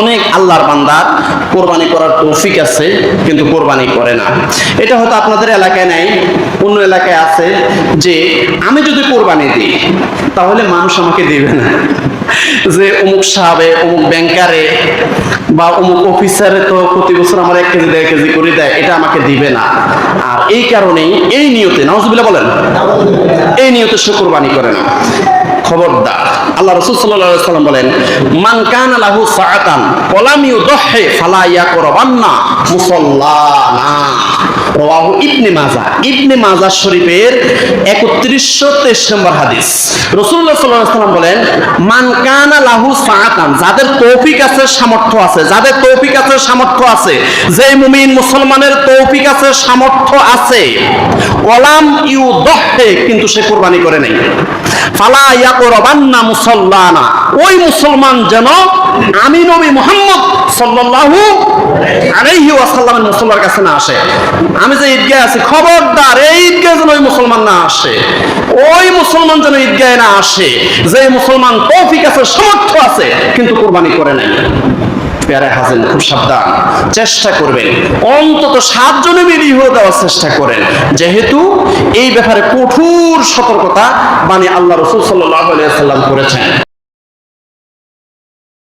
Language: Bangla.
অনেক আল্লাহর বান্দার কোরবানি করার তৌফিক আছে, কিন্তু কোরবানি করে না। এটা হয়তো আপনাদের এলাকায় নাই, অন্য এলাকায় আছে যে আমি যদি কোরবানি দিই, তাহলে মানুষ আমাকে দেবে না। যে অমুক সাহেবে অমুক ব্যাংকারে বা অমুক অফিসারে তো প্রতি বছর আমার এক কেজি, দেড় কেজি করে দেয়, এটা আমাকে দিবে না। আর এই কারণেই এই নিয়তে নাউজুবিল্লাহ বলেন, এই নিয়তে সে কোরবানি করে না। খবরদার। আল্লাহ রসুল সাল্লাহ সাল্লাম বলেন, মান কান লাহু সাআতান ওয়ালাম ইউদহি ফালা ইয়াকরাবান্না মুসাল্লানা। রাওয়াহু ইবনে মাজাহ ইবনে মাজাহ শরীফের 3123 নম্বর হাদিস। আলাইহি সাল্লাম বলেন লাহু যাদের তৌফিক আছে, সামর্থ্য আছে। যাদের তৌফিক আছে, সামর্থ্য আছে। যে মুমিন মুসলমানের তৌফিক আছে, সামর্থ্য আছে। ওয়ালাম ইউদহি কিন্তু সে কুরবানি করে নাই। ফালা ইয়াকরাবান্না মুসাল্লানা। ওই মুসলমান যেন আমি নবী মুহাম্মদ সাল্লাল্লাহু চেষ্টা করবেন। অন্তত সাতজনে হয়ে দেওয়ার চেষ্টা করেন। যেহেতু এই ব্যাপারে কঠোর সতর্কতা মানে আল্লাহ রসুল সাল্লাম করেছেন।